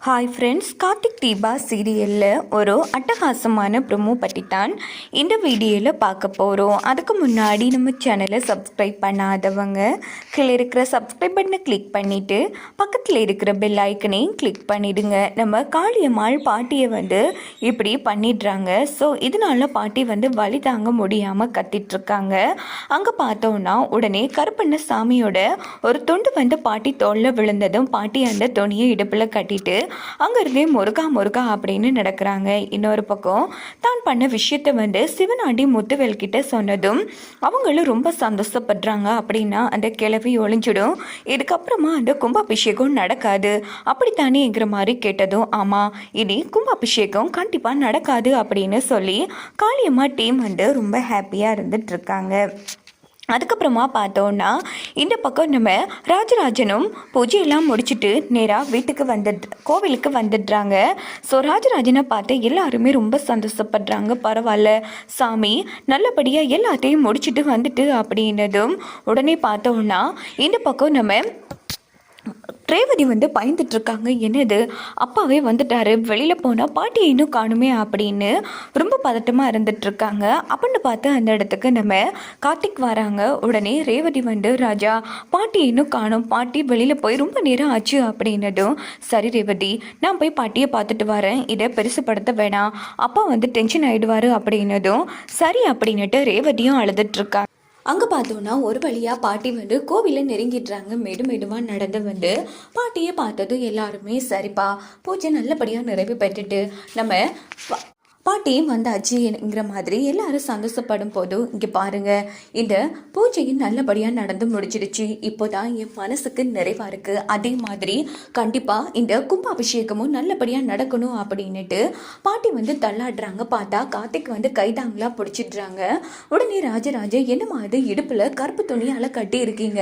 Hi friends Karthik Deepa சீரியலில் ஒரு அட்டகாசமான ப்ரொமோ பற்றி தான் இந்த வீடியோவில் பார்க்க போகிறோம் அதுக்கு முன்னாடி நம்ம சேனலை சப்ஸ்கிரைப் பண்ணாதவங்க கீழே இருக்கிற சப்ஸ்கிரைப் பட்டனை கிளிக் பண்ணிவிட்டு பக்கத்தில் இருக்கிற பெல் ஐக்கனையும் கிளிக் பண்ணிவிடுங்க நம்ம காளியம்மாள் பாட்டியை வந்து இப்படி பண்ணிடுறாங்க. ஸோ இதனால பாட்டி வந்து வழி தாங்க முடியாமல் கத்திட்ருக்காங்க அங்கே பார்த்தோன்னா உடனே கருப்பண்ண சாமியோட ஒரு தொண்டு வந்து பாட்டி தோளில் விழுந்ததும் பாட்டி அந்த துணியை இடுப்பில் கட்டிட்டு அங்கேருந்தே முருகா முருகா அப்படின்னு நடக்கிறாங்க. இன்னொரு பக்கம் தான் பண்ண விஷயத்தை வந்து சிவனாண்டி முத்துவேல் கிட்ட சொன்னதும் அவங்களும் ரொம்ப சந்தோஷப்படுறாங்க அப்படின்னா அந்த கிளவி ஒழிஞ்சிடும் இதுக்கப்புறமா அந்த கும்பாபிஷேகம் நடக்காது. அப்படித்தானேங்கிற மாதிரி கேட்டதும் ஆமாம் இனி கும்பாபிஷேகம் கண்டிப்பாக நடக்காது அப்படின்னு சொல்லி காளியம்மா டீம் வந்து ரொம்ப ஹாப்பியாக இருந்துட்டு இருக்காங்க. அதுக்கப்புறமா பார்த்தோன்னா இந்த பக்கம் நம்ம ராஜராஜனும் பூஜையெல்லாம் முடிச்சுட்டு நேராக வீட்டுக்கு வந்துடு கோவிலுக்கு வந்துடுறாங்க. ஸோ ராஜராஜனை பார்த்து எல்லாருமே ரொம்ப சந்தோஷப்படுறாங்க. பரவாயில்ல சாமி நல்லபடியாக எல்லாத்தையும் முடிச்சுட்டு வந்துட்டு அப்படின்னதும் உடனே பார்த்தோன்னா இந்த பக்கம் நம்ம ரேவதி வந்து பயந்துட்டு இருக்காங்க. என்னது? அப்பாவே வந்துட்டாரு. வெளியில் போனால் பாட்டியை இன்னும் காணுமே அப்படின்னு ரொம்ப பதட்டமாக இருந்துட்டு இருக்காங்க. அப்படின்னு பார்த்து அந்த இடத்துக்கு நம்ம கார்த்திக் வராங்க. உடனே ரேவதி வந்து ராஜா பாட்டி இன்னும் காணும். பாட்டி வெளியில் போய் ரொம்ப நேரம் ஆச்சு அப்படின்னதும் சரி ரேவதி நான் போய் பாட்டியை பார்த்துட்டு வரேன். இதை பெருசுப்படுத்த வேணாம். அப்பா வந்து டென்ஷன் ஆயிடுவாரு அப்படின்னதும் சரி அப்படின்னுட்டு ரேவதியும் அழுதுட்டு இருக்கா அங்கே பார்த்தோன்னா ஒரு வழியாக பாட்டி வந்து கோவிலை நெருங்கிடுறாங்க. மெடு மெதுவாக நடந்து வந்து பாட்டியை பார்த்ததும் எல்லாருமே சரிப்பா பூஜை நல்லபடியாக நிறைவு பெற்றுட்டு நம்ம பாட்டியும் வந்தாச்சுங்கிற மாதிரி எல்லாரும் சந்தோஷப்படும் போதும் இங்கே பாருங்க இந்த பூஜையும் நல்லபடியாக நடந்து முடிச்சிடுச்சு இப்போதான் என் மனசுக்கு நிறைவாக இருக்குது அதே மாதிரி கண்டிப்பாக இந்த கும்பாபிஷேகமும் நல்லபடியாக நடக்கணும் அப்படின்னுட்டு பாட்டி வந்து தள்ளாடுறாங்க. பார்த்தா கார்த்திக் வந்து கைதாங்களாக பிடிச்சிடுறாங்க. உடனே ராஜராஜ என்னம்மா அது இடுப்பில் கருப்பு துணியால் கட்டி இருக்கீங்க.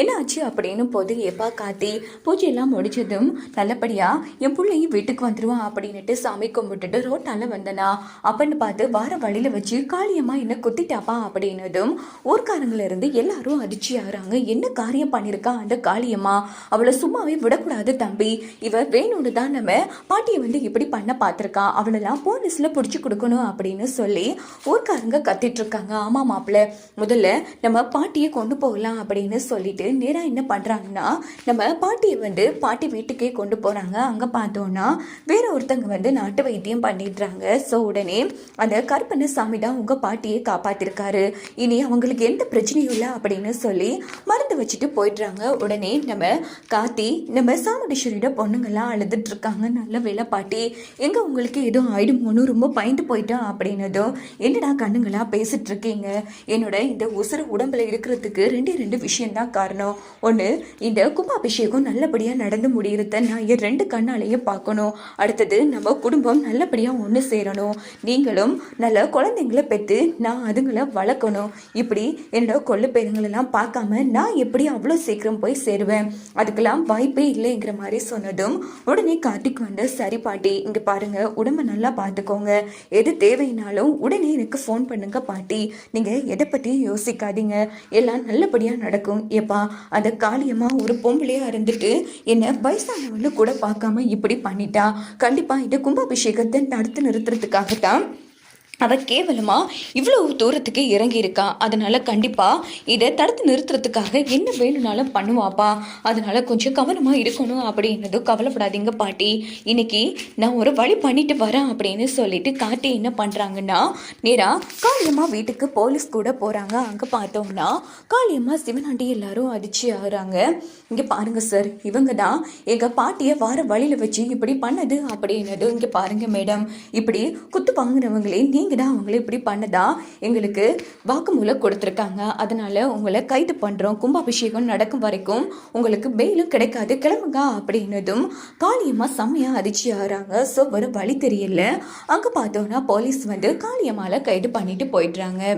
என்ன ஆச்சு? அப்படின்னு போது எப்பா காத்தி பூஜையெல்லாம் முடிச்சதும் நல்லபடியாக என் பிள்ளையும் வீட்டுக்கு வந்துடுவான் அப்படின்னுட்டு சாமி கும்பிட்டுட்டு ரோட்டால் வந்தனா அப்படின்னு பார்த்து வார வழியில் வச்சு காளியம்மா என்ன குத்திட்டாப்பா அப்படின்னதும் ஊர்க்காரங்களிருந்து எல்லாரும் அதிர்ச்சி ஆகுறாங்க. என்ன காரியம் பண்ணியிருக்கா அந்த காளியம்மா? அவளை சும்மாவே விடக்கூடாது தம்பி. இவ வேணும்னு தான் நம்ம பாட்டியை வந்து இப்படி பண்ண பார்த்துருக்கா. அவளெல்லாம் போலீஸில் பிடிச்சி கொடுக்கணும் அப்படின்னு சொல்லி ஊர்க்காரங்க கத்திட்டு இருக்காங்க. ஆமாம் மாப்பிள்ள முதல்ல நம்ம பாட்டியை கொண்டு போகலாம் அப்படின்னு சொல்லிட்டு நேராக என்ன பண்ணுறாங்கன்னா நம்ம பாட்டியை வந்து பாட்டி வீட்டுக்கே கொண்டு போகிறாங்க அங்கே பார்த்தோன்னா வேற ஒருத்தங்க வந்து நாட்டு வைத்தியம் பண்ணிடுறாங்க. ஸோ உடனே அந்த கருப்பண்ண சாமி தான் உங்கள் பாட்டியை காப்பாற்றிருக்காரு இனி அவங்களுக்கு எந்த பிரச்சனையும் இல்லை அப்படின்னு சொல்லி மருந்து வச்சுட்டு போயிடுறாங்க. உடனே நம்ம காத்தி நம்ம சாமுண்டீஸ்வரியோட பொண்ணுங்கெல்லாம் அழுதுட்டு இருக்காங்க. நல்ல வேலை பாட்டி எங்கே உங்களுக்கு எதுவும் ஆயிடுமோன்னு ரொம்ப பயந்து போயிட்டா அப்படின்னதும் என்னடா கண்ணுங்களா பேசிட்டு இருக்கீங்க? என்னோட இந்த உசுறு உடம்புல இருக்கிறதுக்கு ரெண்டே ரெண்டு விஷயம்தான் காரணம். ஒன்று இந்த கும்பாபிஷேகம் நல்லபடியாக நடந்து முடியறத நான் என் ரெண்டு கண்ணாலேயே பார்க்கணும். அடுத்தது நம்ம குடும்பம் நல்லபடியாக ஒன்று சேரணும். நீங்களும் நல்ல குழந்தைங்கள பெற்று நான் அதுங்களை வளர்க்கணும். இப்படி என்னோட கொள்ளு பேருங்களெல்லாம் பார்க்காம நான் எப்படி அவ்வளோ சீக்கிரம் போய் சேருவேன்? அதுக்கெல்லாம் வாய்ப்பே இல்லைங்கிற மாதிரி சொன்னதும் உடனே கார்த்திக் வந்து சரி பாட்டி இங்கே பாருங்க உடம்ப நல்லா பார்த்துக்கோங்க. எது தேவைனாலும் உடனே எனக்கு ஃபோன் பண்ணுங்க பாட்டி. நீங்கள் எதை பற்றியும் யோசிக்காதீங்க. எல்லாம் நல்லபடியாக நடக்கும். ஏப்பா அந்த காளியமாக ஒரு பொம்பளையாக இருந்துட்டு என்னை வயசானவங்களும் கூட பார்க்காம இப்படி பண்ணிட்டா. கண்டிப்பாக இந்த கும்பாபிஷேகத்தை தடுத்து தான் அவள் கேவலமாக இவ்வளவு தூரத்துக்கு இறங்கி அதனால் கண்டிப்பாக இதை தடுத்து நிறுத்துறதுக்காக என்ன வேணும்னாலும் பண்ணுவாப்பா. அதனால் கொஞ்சம் கவனமாக இருக்கணும் அப்படின்னதும் கவலைப்படாதீங்க பாட்டி. இன்னைக்கு நான் ஒரு வழி பண்ணிட்டு வரேன் அப்படின்னு சொல்லிட்டு காட்டி என்ன பண்ணுறாங்கன்னா நேரா காளியம்மா வீட்டுக்கு போலீஸ் கூட போகிறாங்க அங்கே பார்த்தோம்னா காளியம்மா சிவனாண்டி எல்லாரும் அதிர்ச்சி ஆகுறாங்க. இங்கே பாருங்கள் சார் இவங்க தான் எங்கள் பாட்டியை வார வழியில் வச்சு இப்படி பண்ணது அப்படின்னதும் இங்கே பாருங்கள் மேடம் இப்படி குத்து வாங்குறவங்களே நீங்கள் தான் அவங்கள இப்படி பண்ணதா? எங்களுக்கு வாக்குமூலம் கொடுத்துருக்காங்க. அதனால் உங்களை கைது பண்ணுறோம் கும்பாபிஷேகம் நடக்கும் வரைக்கும் உங்களுக்கு பெயிலும் கிடைக்காது. கிளம்புங்க அப்படின்னதும் காளியம்மா செம்மையாக அதிர்ச்சி ஆகிறாங்க. ஸோ வரும் வழி தெரியல. அங்கே பார்த்தோன்னா போலீஸ் வந்து காளியம்மால கைது பண்ணிட்டு போயிடுறாங்க.